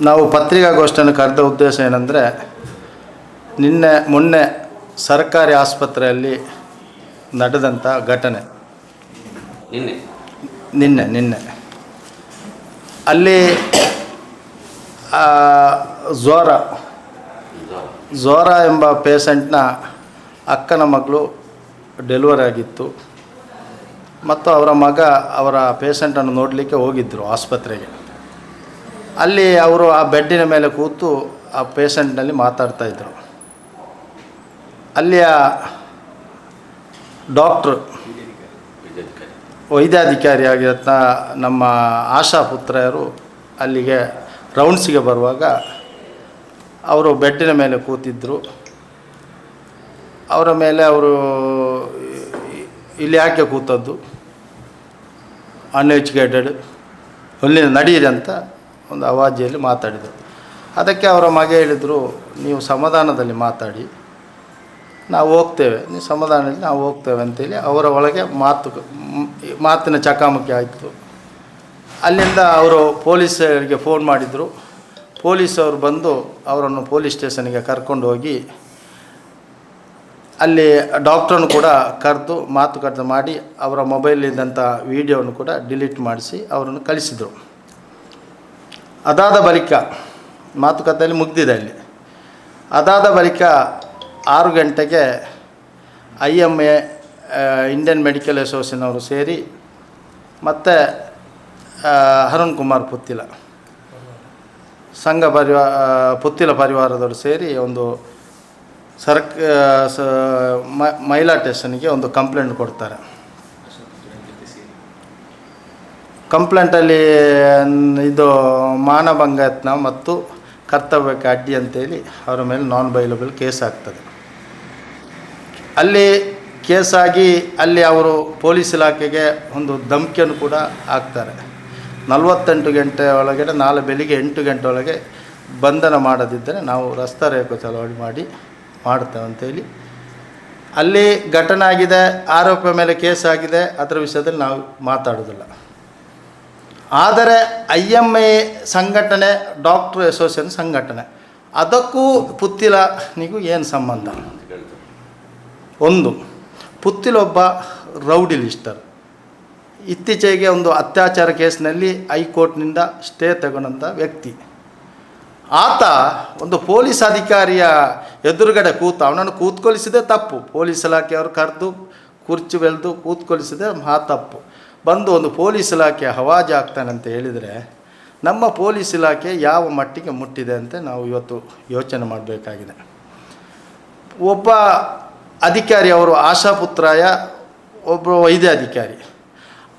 ನಾವು ಪತ್ರಿಕಾಗೋಷ್ಠಿಯನ್ನು ಕರೆದ ಉದ್ದೇಶ ಏನಂದರೆ ನಿನ್ನೆ ಮೊನ್ನೆ ಸರ್ಕಾರಿ ಆಸ್ಪತ್ರೆಯಲ್ಲಿ ನಡೆದಂಥ ಘಟನೆ. ನಿನ್ನೆ? ನಿನ್ನೆ ನಿನ್ನೆ. ಅಲ್ಲಿ ಆ, ಜ್ವರ. ಜ್ವರ ಎಂಬ ಪೇಷಂಟ್ನ ಅಕ್ಕನ ಮಗಳು ಡೆಲಿವರಿ ಆಗಿತ್ತು. ಮತ್ತು ಅವರ ಮಗ ಅವರ ಪೇಷಂಟನ್ನು ನೋಡಲಿಕ್ಕೆ ಹೋಗಿದ್ದರು ಆಸ್ಪತ್ರೆಗೆ. ಅಲ್ಲಿ ಅವರು ಆ ಬೆಡ್ಡಿನ ಮೇಲೆ ಕೂತು ಆ ಪೇಷಂಟ್ನಲ್ಲಿ ಮಾತಾಡ್ತಾಯಿದ್ರು ಅಲ್ಲಿಯ ಡಾಕ್ಟ್ರು ವೈದ್ಯಾಧಿಕಾರಿ ಆಗಿರತ್ತ ನಮ್ಮ ಆಶಾ ಪುತ್ರರು ಅಲ್ಲಿಗೆ ರೌಂಡ್ಸಿಗೆ ಬರುವಾಗ ಅವರು ಬೆಡ್ಡಿನ ಮೇಲೆ ಕೂತಿದ್ದರು ಅವರ ಮೇಲೆ ಅವರು ಇಲ್ಲಿ ಯಾಕೆ ಕೂತದ್ದು? ಅನ್ಎಜುಕೇಟೆಡ್ ಹುಲ್ಲಿನ ನಡೀರಿ ಅಂತ ಒಂದು ಅವಾಜಿಯಲ್ಲಿ ಮಾತಾಡಿದರು. ಅದಕ್ಕೆ ಅವರ ಮಗ ಹೇಳಿದರು, ನೀವು ಸಮಾಧಾನದಲ್ಲಿ ಮಾತಾಡಿ. ನಾವು ಹೋಗ್ತೇವೆ. ನೀವು ಸಮಾಧಾನದಲ್ಲಿ ನಾವು ಹೋಗ್ತೇವೆ ಅಂತೇಳಿ ಅವರ ಒಳಗೆ ಮಾತು, ಮಾತಿನ ಚಕಾಮಕಿ ಆಯಿತು. ಅಲ್ಲಿಂದ ಅವರು ಪೊಲೀಸರಿಗೆ ಫೋನ್ ಮಾಡಿದರು. ಪೊಲೀಸವರು ಬಂದು ಅವರನ್ನು ಪೊಲೀಸ್ ಸ್ಟೇಷನ್ಗೆ ಕರ್ಕೊಂಡು ಹೋಗಿ, ಅಲ್ಲಿ ಡಾಕ್ಟ್ರನ್ನು ಕೂಡ ಕರೆದು ಮಾತುಕತೆ ಮಾಡಿ ಅವರ ಮೊಬೈಲಿದ್ದಂಥ ವೀಡಿಯೋವನ್ನು ಕೂಡ ಡಿಲೀಟ್ ಮಾಡಿಸಿ ಅವರನ್ನು ಕಳಿಸಿದರು. ಅದಾದ ಬಳಿಕ, ಮಾತುಕತೆಯಲ್ಲಿ ಮುಗ್ದಿದೆ ಅಲ್ಲಿ. ಅದಾದ ಬಳಿಕ ಆರು ಗಂಟೆಗೆ I M A Indian Medical Association ಸೇರಿ ಮತ್ತು ಅರುಣ್ ಕುಮಾರ್ ಪುತ್ತಿಲ ಸಂಘ ಪರಿವಾರ ಪುತ್ತಿಲ ಪರಿವಾರದವರು ಸೇರಿ ಒಂದು ಸರ್ಕ ಸ ಮಹಿಳಾ ಸ್ಟೇಷನ್ಗೆ ಒಂದು ಕಂಪ್ಲೇಂಟ್ ಕೊಡ್ತಾರೆ. ಕಂಪ್ಲೇಂಟಲ್ಲಿ ಇದು ಮಾನಭಂಗತ್ನ ಮತ್ತು ಕರ್ತವ್ಯಕ್ಕೆ ಅಡ್ಡಿ ಅಂತೇಳಿ ಅವರ ಮೇಲೆ ನಾನ್ ಬೈಲಬಲ್ ಕೇಸ್ ಆಗ್ತದೆ. ಅಲ್ಲಿ ಕೇಸಾಗಿ ಅಲ್ಲಿ ಅವರು ಪೊಲೀಸ್ ಇಲಾಖೆಗೆ ಒಂದು ಧಮ್ಕಿಯನ್ನು ಕೂಡ ಹಾಕ್ತಾರೆ. ನಲವತ್ತೆಂಟು ಗಂಟೆ ಒಳಗಡೆ, ನಾಳೆ ಬೆಳಿಗ್ಗೆ ಎಂಟು ಗಂಟೆ ಒಳಗೆ ಬಂಧನ ಮಾಡದಿದ್ದರೆ ನಾವು ರಸ್ತೆ ರೇಖೆ ಚಳವಳಿ ಮಾಡಿ, ಮಾಡ್ತೇವೆ ಅಂತೇಳಿ. ಅಲ್ಲಿ ಘಟನೆ ಆಗಿದೆ ಆರೋಪ ಮೇಲೆ ಕೇಸ್ ಆಗಿದೆ, ಅದರ ವಿಷಯದಲ್ಲಿ ನಾವು ಮಾತಾಡೋದಿಲ್ಲ ಆದರೆ ಐ ಎಂ ಎ ಸಂಘಟನೆ, ಡಾಕ್ಟ್ರ್ ಅಸೋಸಿಯೇಷನ್ ಸಂಘಟನೆ. ಅದಕ್ಕೂ ಪುತ್ತಿಲನಿಗೂ ಏನು ಸಂಬಂಧ? ಒಂದು, ಪುತ್ತಿಲೊಬ್ಬ ರೌಡಿ ಲಿಸ್ಟರ್ ಇತ್ತೀಚೆಗೆ ಒಂದು ಅತ್ಯಾಚಾರ ಕೇಸ್ನಲ್ಲಿ ಹೈಕೋರ್ಟ್ನಿಂದ ಸ್ಟೇ ತಗೊಂಡಂಥ ವ್ಯಕ್ತಿ. ಆತ ಒಂದು ಪೊಲೀಸ್ ಅಧಿಕಾರಿಯ ಎದುರುಗಡೆ ಕೂತ, ಅವನನ್ನು ಕೂತ್ಕೊಳಿಸಿದೆ ತಪ್ಪು. ಪೊಲೀಸ್ ಇಲಾಖೆಯವರು ಕರೆದು, ಕುರ್ಚಿ ಬೆಳೆದು ಕೂತ್ಕೊಳಿಸಿದೆ ಮಹಾ ತಪ್ಪು. ಬಂದು ಒಂದು ಪೊಲೀಸ್ ಇಲಾಖೆ ಹವಾಜು ಆಗ್ತಾನೆ ಅಂತ ಹೇಳಿದರೆ, ನಮ್ಮ ಪೊಲೀಸ್ ಇಲಾಖೆ ಯಾವ ಮಟ್ಟಿಗೆ ಮುಟ್ಟಿದೆ ಅಂತ ನಾವು ಇವತ್ತು ಯೋಚನೆ ಮಾಡಬೇಕಾಗಿದೆ. ಒಬ್ಬ ಅಧಿಕಾರಿ ಅವರು ಆಶಾಪುತ್ರಾಯ ವೈದ್ಯ ಅಧಿಕಾರಿ.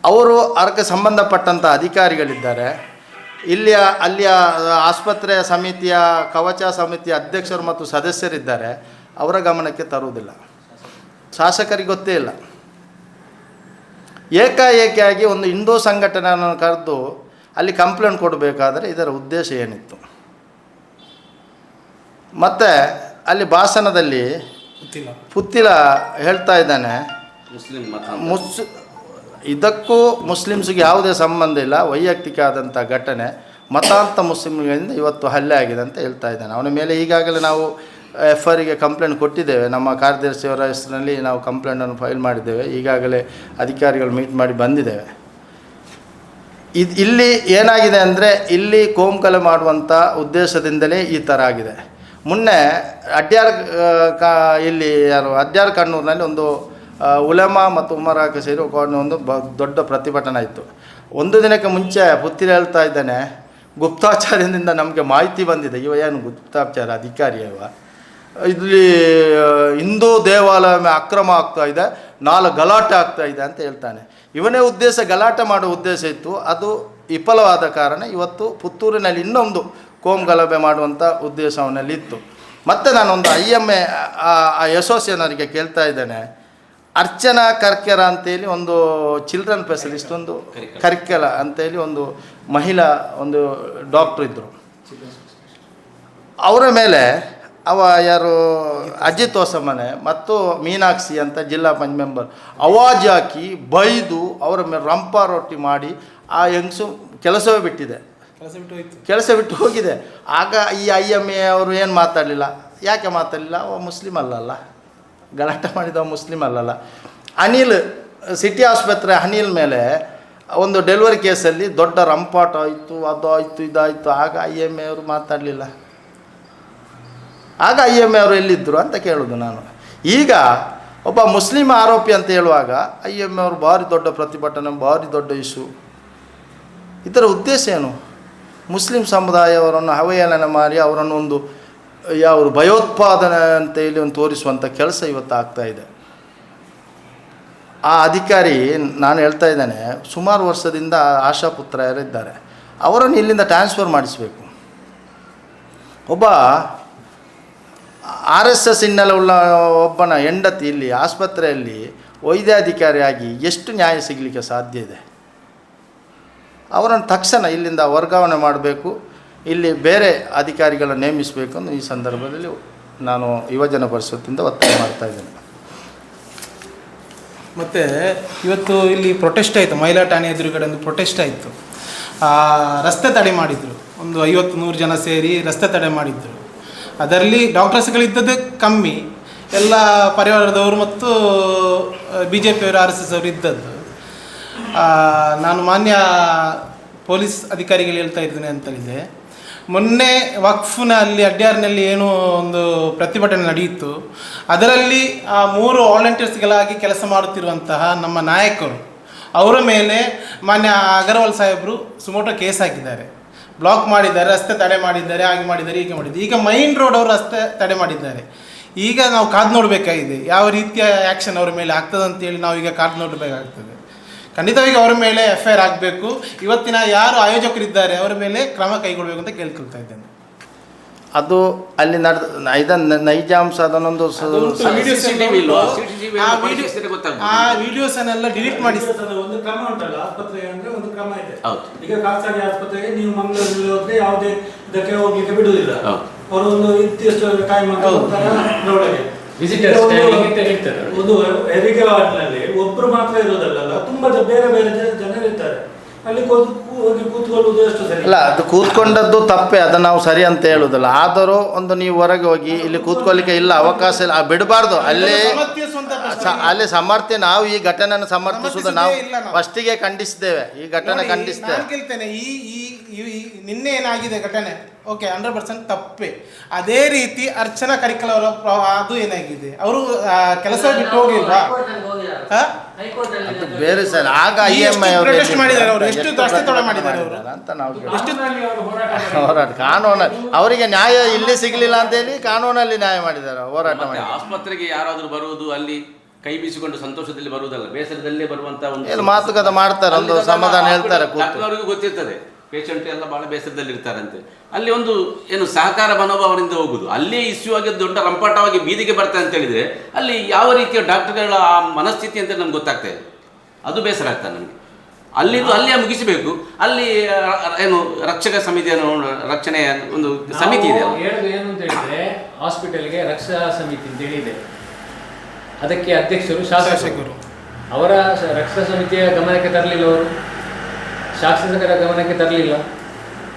ಅವರು ಅದಕ್ಕೆ ಸಂಬಂಧಪಟ್ಟಂಥ ಅಧಿಕಾರಿಗಳಿದ್ದಾರೆ. ಇಲ್ಲಿಯ, ಅಲ್ಲಿಯ ಆಸ್ಪತ್ರೆಯ ಸಮಿತಿಯ, ಕವಚ ಸಮಿತಿಯ ಅಧ್ಯಕ್ಷರು ಮತ್ತು ಸದಸ್ಯರಿದ್ದಾರೆ. ಅವರ ಗಮನಕ್ಕೆ ತರುವುದಿಲ್ಲ. ಶಾಸಕರಿಗೆ ಗೊತ್ತೇ ಇಲ್ಲ. ಏಕಾಏಕಿಯಾಗಿ ಒಂದು ಹಿಂದೂ ಸಂಘಟನೆಯನ್ನು ಕರೆದು ಅಲ್ಲಿ ಕಂಪ್ಲೇಂಟ್ ಕೊಡಬೇಕಾದರೆ ಇದರ ಉದ್ದೇಶ ಏನಿತ್ತು? ಮತ್ತು ಅಲ್ಲಿ ಭಾಷಣದಲ್ಲಿ ಪುತ್ತಿಲ. ಹೇಳ್ತಾ ಇದ್ದಾನೆ ಮುಸ್ ಇದಕ್ಕೂ ಮುಸ್ಲಿಮ್ಸ್ಗೆ ಯಾವುದೇ ಸಂಬಂಧ ಇಲ್ಲ ವೈಯಕ್ತಿಕ ಆದಂಥ ಘಟನೆ ಮತಾಂತ ಮುಸ್ಲಿಮ್ಗಳಿಂದ ಇವತ್ತು ಹಲ್ಲೆ ಆಗಿದೆ ಅಂತ ಹೇಳ್ತಾ ಇದ್ದಾನೆ. ಅವನ ಮೇಲೆ ಈಗಾಗಲೇ ನಾವು ಎಫ್ ಆರಿಗೆ ಕಂಪ್ಲೇಂಟ್ ಕೊಟ್ಟಿದ್ದೇವೆ. ನಮ್ಮ ಕಾರ್ಯದರ್ಶಿಯವರ ಹೆಸರಿನಲ್ಲಿ ನಾವು ಕಂಪ್ಲೇಂಟನ್ನು ಫೈಲ್ ಮಾಡಿದ್ದೇವೆ. ಈಗಾಗಲೇ ಅಧಿಕಾರಿಗಳು ಮೀಟ್ ಮಾಡಿ ಬಂದಿದ್ದೇವೆ. ಇದು, ಇಲ್ಲಿ ಏನಾಗಿದೆ ಅಂದರೆ, ಇಲ್ಲಿ ಕೋಮಕಲೆ ಮಾಡುವಂಥ ಉದ್ದೇಶದಿಂದಲೇ ಈ ಥರ ಆಗಿದೆ. ಮೊನ್ನೆ ಅಡ್ಯಾರ್ ಕಾ, ಇಲ್ಲಿ ಯಾರು, ಅಡ್ಯಾರ್ ಕಣ್ಣೂರಿನಲ್ಲಿ ಒಂದು ಉಲೆಮಾ ಮತ್ತು ಉಮರಾಕ ಸೇರಿ ಒಂದು ದೊಡ್ಡ ಪ್ರತಿಭಟನೆ ಇತ್ತು ಒಂದು ದಿನಕ್ಕೆ ಮುಂಚೆ ಪುತ್ತಿರ ಹೇಳ್ತಾ ಇದ್ದಾನೆ, ಗುಪ್ತಾಚಾರದಿಂದ ನಮಗೆ ಮಾಹಿತಿ ಬಂದಿದೆ. ಇವ ಏನು ಗುಪ್ತಾಚಾರ ಅಧಿಕಾರಿ ಇವ ಇಲ್ಲಿ ಹಿಂದೂ ದೇವಾಲಯ ಅಕ್ರಮ ಆಗ್ತಾ ಇದೆ, ನಾಲ್ಕು ಗಲಾಟೆ ಆಗ್ತಾ ಇದೆ ಅಂತ ಹೇಳ್ತಾನೆ. ಇವನೇ ಉದ್ದೇಶ, ಗಲಾಟೆ ಮಾಡೋ ಉದ್ದೇಶ ಇತ್ತು. ಅದು ವಿಫಲವಾದ ಕಾರಣ ಇವತ್ತು ಪುತ್ತೂರಿನಲ್ಲಿ ಇನ್ನೊಂದು ಕೋಮ್ ಗಲಭೆ ಮಾಡುವಂಥ ಉದ್ದೇಶ ಅವನಲ್ಲಿ ಇತ್ತು ಮತ್ತು ನಾನೊಂದು ಐ ಎಂ ಎ ಆ ಅಸೋಸಿಯೇಷನರಿಗೆ ಕೇಳ್ತಾ ಇದ್ದೇನೆ. ಅರ್ಚನಾ ಕರ್ಕೆರ ಅಂತೇಳಿ ಒಂದು ಚಿಲ್ಡ್ರನ್ ಸ್ಪೆಷಲಿಸ್ಟ್ ಒಂದು ಕರ್ಕೆಲ ಅಂತೇಳಿ ಒಂದು ಮಹಿಳಾ ಒಂದು ಡಾಕ್ಟ್ರ್ ಇದ್ದರು ಅವರ ಮೇಲೆ ಅವ ಯಾರು? ಅಜಿತ್ ಹೊಸಮನೆ ಮತ್ತು ಮೀನಾಕ್ಷಿ ಅಂತ ಜಿಲ್ಲಾ ಪಂಚ್ ಮೆಂಬರ್. ಅವಾಜ್ ಹಾಕಿ ಬೈದು ಅವರ ಮೇಲೆ ರಂಪ ರೊಟ್ಟಿ ಮಾಡಿ ಆ ಹೆಂಗಸು ಕೆಲಸವೇ ಬಿಟ್ಟಿದೆ. ಕೆಲಸ ಬಿಟ್ಟು ಹೋಯ್ತು. ಕೆಲಸ ಬಿಟ್ಟು ಹೋಗಿದೆ. ಆಗ ಈ ಐ ಎಂ ಎ ಅವರು ಏನು ಮಾತಾಡಲಿಲ್ಲ? ಯಾಕೆ ಮಾತಾಡಲಿಲ್ಲ? ಅವ ಮುಸ್ಲಿಮ್ ಅಲ್ಲಲ್ಲ. ಗಲಾಟೆ ಮಾಡಿದವ ಮುಸ್ಲಿಮ್ ಅಲ್ಲಲ್ಲ. ಅನಿಲ್ ಸಿಟಿ ಆಸ್ಪತ್ರೆ ಅನಿಲ್ ಮೇಲೆ ಒಂದು ಡೆಲಿವರಿ ಕೇಸಲ್ಲಿ ದೊಡ್ಡ ರಂಪಾಟ ಆಯಿತು ಅದು ಆಯಿತು ಇದಾಯಿತು ಆಗ ಐ ಎಂ ಎ ಅವರು ಮಾತಾಡಲಿಲ್ಲ. ಆಗ ಐ ಎಂ ಎ ಅವರು ಎಲ್ಲಿದ್ದರು ಅಂತ ಕೇಳೋದು ನಾನು. ಈಗ ಒಬ್ಬ ಮುಸ್ಲಿಂ ಆರೋಪಿ ಅಂತ ಹೇಳುವಾಗ ಐ ಎಂ ಎ ಅವರು ಭಾರಿ ದೊಡ್ಡ ಪ್ರತಿಭಟನೆ, ಭಾರಿ ದೊಡ್ಡ ಇಶ್ಯೂ ಇದರ ಉದ್ದೇಶ ಏನು? ಮುಸ್ಲಿಂ ಸಮುದಾಯವರನ್ನು ಅವಹೇಳನ ಮಾಡಿ ಅವರನ್ನು ಒಂದು ಯಾವ ಭಯೋತ್ಪಾದನೆ ಅಂತ ಹೇಳಿ ಒಂದು ತೋರಿಸುವಂಥ ಕೆಲಸ ಇವತ್ತು ಆಗ್ತಾ ಇದೆ. ಆ ಅಧಿಕಾರಿ, ನಾನು ಹೇಳ್ತಾ ಇದ್ದೇನೆ, ಸುಮಾರು ವರ್ಷದಿಂದ ಆಶಾ ಪುತ್ರ ಯಾರಿದ್ದಾರೆ, ಅವರನ್ನು ಇಲ್ಲಿಂದ ಟ್ರಾನ್ಸ್ಫರ್ ಮಾಡಿಸಬೇಕು. ಒಬ್ಬ ಆರ್ ಎಸ್ ಎಸ್ ಹಿನ್ನೆಲೆ ಉಳ್ಳ ಒಬ್ಬನ ಹೆಂಡತಿ ಇಲ್ಲಿ ಆಸ್ಪತ್ರೆಯಲ್ಲಿ ವೈದ್ಯಾಧಿಕಾರಿಯಾಗಿ ಎಷ್ಟು ನ್ಯಾಯ ಸಿಗಲಿಕ್ಕೆ ಸಾಧ್ಯ ಇದೆ? ಅವರನ್ನು ತಕ್ಷಣ ಇಲ್ಲಿಂದ ವರ್ಗಾವಣೆ ಮಾಡಬೇಕು. ಇಲ್ಲಿ ಬೇರೆ ಅಧಿಕಾರಿಗಳನ್ನು ನೇಮಿಸಬೇಕು ಅಂತ ಈ ಸಂದರ್ಭದಲ್ಲಿ ನಾನು ಯುವಜನ ಪರಿಷತ್ತಿಂದ ಒತ್ತಾಯ ಮಾಡ್ತಾ ಇದ್ದೇನೆ. ಮತ್ತು ಇವತ್ತು ಇಲ್ಲಿ ಪ್ರೊಟೆಸ್ಟ್ ಆಯಿತು. ಮಹಿಳಾ ಠಾಣೆ ಎದುರುಗಡೆ ಒಂದು ಪ್ರೊಟೆಸ್ಟ್ ಆಯಿತು. ರಸ್ತೆ ತಡೆ ಮಾಡಿದರು. ಒಂದು ಐವತ್ತು ನೂರು ಜನ ಸೇರಿ ರಸ್ತೆ ತಡೆ ಮಾಡಿದ್ರು. ಅದರಲ್ಲಿ ಡಾಕ್ಟರ್ಸ್ಗಳಿದ್ದದ್ದು ಕಮ್ಮಿ. ಎಲ್ಲ ಪರಿವಾರದವರು ಮತ್ತು ಬಿ ಜೆ ಪಿಯವರು ಆರ್ ಎಸ್ ಎಸ್ ಅವರು ಇದ್ದದ್ದು. ನಾನು ಮಾನ್ಯ ಪೊಲೀಸ್ ಅಧಿಕಾರಿಗಳು ಹೇಳ್ತಾ ಇದ್ದೇನೆ ಅಂತ ಹೇಳಿದೆ ಮೊನ್ನೆ ವಕ್ಫ್ನ ಅಲ್ಲಿ, ಅಡ್ಯಾರ್ನಲ್ಲಿ ಏನೋ ಒಂದು ಪ್ರತಿಭಟನೆ ನಡೆಯಿತು. ಅದರಲ್ಲಿ ಆ ಮೂರು ವಾಲಂಟಿಯರ್ಸ್ಗಳಾಗಿ ಕೆಲಸ ಮಾಡುತ್ತಿರುವಂತಹ ನಮ್ಮ ನಾಯಕರು, ಅವರ ಮೇಲೆ ಮಾನ್ಯ ಅಗರ್ವಾಲ್ ಸಾಹೇಬರು ಸುಮೋಟೋ ಕೇಸ್ ಹಾಕಿದ್ದಾರೆ. ಬ್ಲಾಕ್ ಮಾಡಿದ್ದಾರೆ ರಸ್ತೆ ತಡೆ ಮಾಡಿದ್ದಾರೆ ಹಾಗೆ ಮಾಡಿದ್ದಾರೆ ಹೀಗೆ ಮಾಡಿದ್ದಾರೆ. ಈಗ ಮೈನ್ ರೋಡ್ ಅವರು ರಸ್ತೆ ತಡೆ ಮಾಡಿದ್ದಾರೆ. ಈಗ ನಾವು ಕಾದು ನೋಡಬೇಕಾಗಿದೆ. ಯಾವ ರೀತಿಯ ಆ್ಯಕ್ಷನ್ ಅವರ ಮೇಲೆ ಆಗ್ತದೆ ಅಂತೇಳಿ ನಾವು ಈಗ ಕಾದು ನೋಡಬೇಕಾಗ್ತದೆ. ಖಂಡಿತವಾಗಿ ಅವರ ಮೇಲೆ ಎಫ್ ಐ ಆರ್ ಆಗಬೇಕು. ಇವತ್ತಿನ ಯಾರು ಆಯೋಜಕರಿದ್ದಾರೆ ಅವರ ಮೇಲೆ ಕ್ರಮ ಕೈಗೊಳ್ಳಬೇಕು ಅಂತ ಕೇಳ್ಕೊಳ್ತಾ ಇದ್ದೇನೆ. ಅದು ಅಲ್ಲಿ ನಡೆದ ಇದನ್ನು ನೈಜಾಂಶ ಅದನ್ನೊಂದು ಸ-? ಆ ವಿಡಿಯೋಸನ್ನೆಲ್ಲ ಡಿಲೀಟ್ ಮಾಡಿ ಒಂದು ಕ್ರಮ ಉಂಟಲ್ಲ ಆಸ್ಪತ್ರೆ ಅಂದ್ರೆ ಕ್ರಮ ಇದೆ ಈಗ ಖಾಸಗಿ ಆಸ್ಪತ್ರೆಗೆ ನೀವು ಮಂಗಳೂರಲ್ಲಿ ಹೋದ್ರೆ ಯಾವುದೇ ಇದಕ್ಕೆ ಹೋಗ್ಲಿಕ್ಕೆ ಬಿಡುವುದಿಲ್ಲ. ಅವರು ಒಂದು ಇತ್ತಿಷ್ಟು ಟೈಮ್ ಅಂತ. ಹೋಗ್ತಾರೆ ಒಳಗೆ ಒಂದು- ಹೆರಿಗೆ ವಾರ್ಡ್ನಲ್ಲಿ ಒಬ್ರು ಮಾತ್ರ ಇರೋದಲ್ಲ ತುಂಬಾ ಬೇರೆ ಬೇರೆ ಜನ ಇರ್ತಾರೆ ಅಲ್ಲಿ ಅಲ್ಲ ಅದು ಕೂತ್ಕೊಂಡದ್ದು ತಪ್ಪೇ ಅದನ್ನು ನಾವು ಸರಿ ಅಂತ ಹೇಳುದಲ್ಲ ಆದರೂ ಒಂದು ನೀವು ಹೊರಗೆ ಹೋಗಿ ಇಲ್ಲಿ ಕೂತ್ಕೊಳ್ಳಿಕ್ಕೆ ಇಲ್ಲ ಅವಕಾಶ ಇಲ್ಲ ಬಿಡಬಾರ್ದು. ಅಲ್ಲಿ ಅಲ್ಲಿ ಸಮರ್ಥ್ಯ ನಾವು ಈ ಘಟನೆಯನ್ನು ಸಮರ್ಥಿಸುವುದು ನಾವು ಫಸ್ಟಿಗೆ ಖಂಡಿಸಿದ್ದೇವೆ. ಈ ಘಟನೆ ಖಂಡಿಸ್ತೇವೆ ಕೇಳ್ತೇನೆ ಈ ಈ ನಿನ್ನೆ ಏನಾಗಿದೆ ಘಟನೆ? ಓಕೆ ಹಂಡ್ರೆಡ್ ಪರ್ಸೆಂಟ್ ತಪ್ಪೆ. ಅದೇ ರೀತಿ ಅರ್ಚನಾ ಕರಿಕಲ್ ಅವರ ಅದು ಏನಾಗಿದೆ? ಅವರು ಕೆಲಸ ಬಿಟ್ಟು ಹೋಗಿಲ್ವಾ? ಹಾ? ಅದು ಬೇರೆ ಸರ್ ಆಗ ಐ ಎಂ ಐ ಎಷ್ಟು protest ಮಾಡಿದ್ದಾರೆ ಅವರು? ಎಷ್ಟು ತಡೆ ಮಾಡಿದ್ದಾರೆ ಅವರು? ಅಂತ ನಾವು ಕೇಳ್ತೀವಿ. ಅವರು ಹೋರಾಟ ಕಾನೂನು ಕಾನೂನಲ್ಲಿ ಅವರಿಗೆ ನ್ಯಾಯ ಇಲ್ಲಿ ಸಿಗಲಿಲ್ಲ ಅಂತ ಹೇಳಿ ಕಾನೂನಲ್ಲಿ ನ್ಯಾಯ ಮಾಡಿದ್ದಾರೆ ಹೋರಾಟ ಮತ್ತೆ ಮಾಡಿ ಆಸ್ಪತ್ರೆಗೆ ಯಾರಾದರೂ ಬರುವುದು ಅಲ್ಲಿ ಕೈ ಬೀಸಿಕೊಂಡು ಸಂತೋಷದಲ್ಲಿ ಬರುವುದಲ್ಲ ಬೇಸರದಲ್ಲೇ ಬರುವಂತ ಒಂದು ಏನು ಮಾತುಕತೆ ಮಾಡ್ತಾರೆ ಒಂದು ಸಮಾಧಾನ ಡಾಕ್ಟರ್- ಹೇಳ್ತಾರೆ ಕೂತು ಗೊತ್ತಿರ್ತದೆ ಪೇಷಂಟ್ ಎಲ್ಲ ಭಾಳ ಬೇಸರದಲ್ಲಿ ಇರ್ತಾರಂತೆ ಅಲ್ಲಿ ಒಂದು ಏನು ಸಹಕಾರ ಮನೋಭಾವದಿಂದ ಹೋಗುದು. ಅಲ್ಲೇ ಇಶ್ಯೂ ಆಗಿ ದೊಡ್ಡ ರಂಪಾಟವಾಗಿ ಬೀದಿಗೆ ಬರ್ತಾರೆ ಅಂತ ಹೇಳಿದ್ರೆ ಅಲ್ಲಿ ಯಾವ ರೀತಿಯ ಡಾಕ್ಟರ್ಗಳ ಆ ಮನಸ್ಥಿತಿ ಅಂತ ನಮ್ಗೆ ಗೊತ್ತಾಗ್ತಾ ಇದೆ ಅದು ಬೇಸರ ಆಗ್ತದೆ ನಮಗೆ. ಅಲ್ಲಿದು ಅಲ್ಲೇ ಮುಗಿಸಬೇಕು. ಅಲ್ಲಿ ಏನು ರಕ್ಷಕ ಸಮಿತಿಯನ್ನು ರಕ್ಷಣೆಯ ಒಂದು ಸಮಿತಿ ಇದೆ ಹೇಳುದು ಏನು ಅಂತ ಹೇಳಿದ್ರೆ ಹಾಸ್ಪಿಟಲ್ಗೆ ರಕ್ಷಾ ಸಮಿತಿ ಅಂತ ಹೇಳಿದೆ. ಅದಕ್ಕೆ ಅಧ್ಯಕ್ಷರು ಶಾಸಕರು. ಅವರ ರಕ್ಷಾ ಸಮಿತಿಯ ಗಮನಕ್ಕೆ ತರಲಿಲ್ಲ ಅವರು. ಶಾಸಕರ ಗಮನಕ್ಕೆ ತರಲಿಲ್ಲ.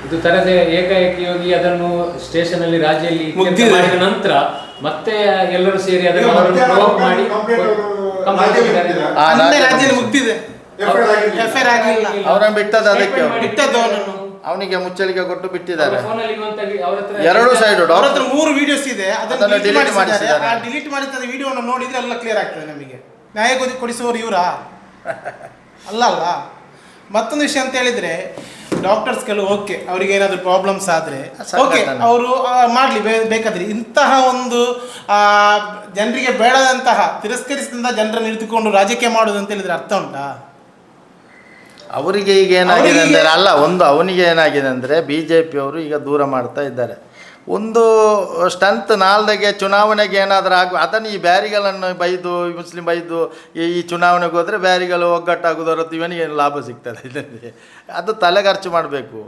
ಇದು ತರದೆ ಏಕಾಏಕಿ ಹೋಗಿ ಅದನ್ನು ಸ್ಟೇಷನ್ ಅಲ್ಲಿ ರಾಜ್ಯಲ್ಲಿ ಇತ್ಯರ್ಥ ಮಾಡಿದ ನಂತರ ಮತ್ತೆ ಎಲ್ಲರೂ ಸೇರಿ ಅದನ್ನು ಅವರನ್ನು provoke ಮಾಡಿ complaint ಅವರು ಮಾಡಿದ್ದಾರೆ. ಆ, ಅಲ್ಲೇ ರಾಜ್ಯದಲ್ಲಿ ಮುಗ್ದಿದೆ. FIR ಆಗಿಲ್ಲ. ಎಫ್ ಆಗಲಿಲ್ಲ ಅವರನ್ನು ಬಿಟ್ಟದ್ದು ಅದಕ್ಕೆ Statement ಮಾಡಿ ಬಿಟ್ಟದ್ದು ಅವನನ್ನು. ಅವನಿಗೆ ಮುಚ್ಚಳಿಕೆ ಕೊಟ್ಟು ಬಿಟ್ಟಿದ್ದಾರೆ. ಅವರ phone ಅಲ್ಲಿ ಇರುವಂತ ಅವ್ರ ಹತ್ರ ಎರಡು ಸೈಡ್ ಅವ್ರ ಹತ್ರ ಮೂರು ವಿಡಿಯೋಸ್ ಇದೆ. ಅದನ್ನ ಅದನ್ನು ಡಿಲೀಟ್ ಮಾಡಿಸಿದ್ದಾರೆ. ಆ ಡಿಲೀಟ್ ಮಾಡಿದ ವಿಡಿಯೋನ ನೋಡಿದ್ರೆ ಎಲ್ಲ ಕ್ಲಿಯರ್ ಆಗ್ತದೆ ನಮಗೆ. ನ್ಯಾಯ ಕೊಡಿ- ಕೊಡಿಸುವವರು ಇವರಾ? ಅಲ್ಲ ಅಲ್ಲ. ಮತ್ತೊಂದು ವಿಷಯ ಅಂತ ಹೇಳಿದ್ರೆ ಡಾಕ್ಟರ್ಸ್ ಕೆಲವು ಓಕೆ ಅವರಿಗೆ ಏನಾದರೂ ಪ್ರಾಬ್ಲಮ್ಸ್ ಆದರೆ. ಓಕೆ ಅವರು ಮಾಡಲಿ ಬೇಕಾದ್ರೆ. ಇಂತಹ ಒಂದು ಜನರಿಗೆ ಬೇಡದಂತಹ ತಿರಸ್ಕರಿಸಿದ ಜನರನ್ನು ಇಳಿದುಕೊಂಡು ರಾಜಕೀಯ ಮಾಡೋದು ಅಂತ ಹೇಳಿದ್ರೆ ಅರ್ಥ ಉಂಟಾ? ಅವರಿಗೆ ಈಗ ಏನಾಗಿದೆ ಅಂದರೆ ಅಲ್ಲ ಒಂದು ಅವನಿಗೆ ಏನಾಗಿದೆ ಅಂದರೆ ಬಿ ಜೆ ಪಿಯವರು ಈಗ ದೂರ ಮಾಡ್ತಾ ಇದ್ದಾರೆ. ಒಂದು ಸ್ಟಂತ್ ನಾಲ್ದಾಗೆ ಚುನಾವಣೆಗೆ ಏನಾದರೂ ಆಗ ಅದನ್ನು ಈ ಬ್ಯಾರಿಗಳನ್ನು ಬೈದು ಈ ಮುಸ್ಲಿಂ ಬೈದು ಈ ಚುನಾವಣೆಗೆ ಹೋದರೆ ಬ್ಯಾರಿಗಳು ಒಗ್ಗಟ್ಟಾಗೋದು ಹೊರತು ಇವನಿಗೆ ಏನು ಲಾಭ ಸಿಗ್ತದೆ ಇದರಲ್ಲಿ. ಅದು ತಲೆ ಖರ್ಚು ಮಾಡಬೇಕು.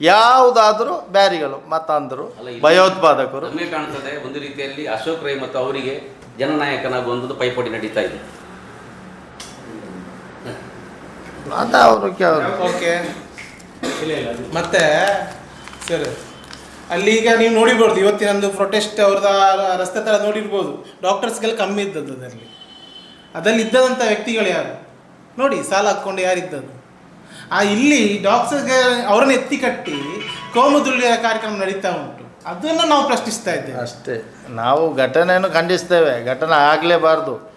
ಯಾವುದಾದರೂ ಬ್ಯಾರಿಗಳು ಮತಾಂಧರು ಇಲ್ಲಿ- ಭಯೋತ್ಪಾದಕರು. ನಮಗೆ ಕಾಣ್ತದೆ ಒಂದು ರೀತಿಯಲ್ಲಿ ಅಶೋಕ್ ರೈ ಮತ್ತು ಅವರಿಗೆ ಜನನಾಯಕನಾಗುವಂಥದ್ದು ಪೈಪೋಟಿ ನಡೀತಾ ಇದೆ. ಅದು ಅವರು ಓಕೆ ಇಲ್ಲ ಇಲ್ಲ. ಮತ್ತೆ ಸರ್. ಅಲ್ಲಿ ಈಗ ನೀವು ನೋಡಿರ್ಬೋದು ಇವತ್ತಿನೊಂದು ಪ್ರೊಟೆಸ್ಟ್ ಅವ್ರದ್ದು ಆ ರಸ್ತೆ ಥರ ನೋಡಿರ್ಬೋದು. ಡಾಕ್ಟರ್ಸ್ಗೆಲ್ಲ ಕಮ್ಮಿ ಇದ್ದದ್ದು ಅದರಲ್ಲಿ. ಅದರಲ್ಲಿ ಇದ್ದದಂಥ ವ್ಯಕ್ತಿಗಳು ಯಾರು? ನೋಡಿ, ಸಾಲ ಹಾಕ್ಕೊಂಡು ಯಾರಿದ್ದದ್ದು? ಆ, ಇಲ್ಲಿ ಡಾಕ್ಟರ್ಸ್ಗೆ ಅವರನ್ನ ಎತ್ತಿ ಕಟ್ಟಿ ಕೋಮುದುಳ್ಳಿಯ ಕಾರ್ಯಕ್ರಮ ನಡೀತಾ ಉಂಟು. ಅದನ್ನು ನಾವು ಪ್ರಶ್ನಿಸ್ತಾ ಇದ್ದೇವೆ. ಅಷ್ಟೇ. ನಾವು ಘಟನೆಯನ್ನು ಖಂಡಿಸ್ತೇವೆ. ಘಟನೆ ಆಗಲೇಬಾರ್ದು.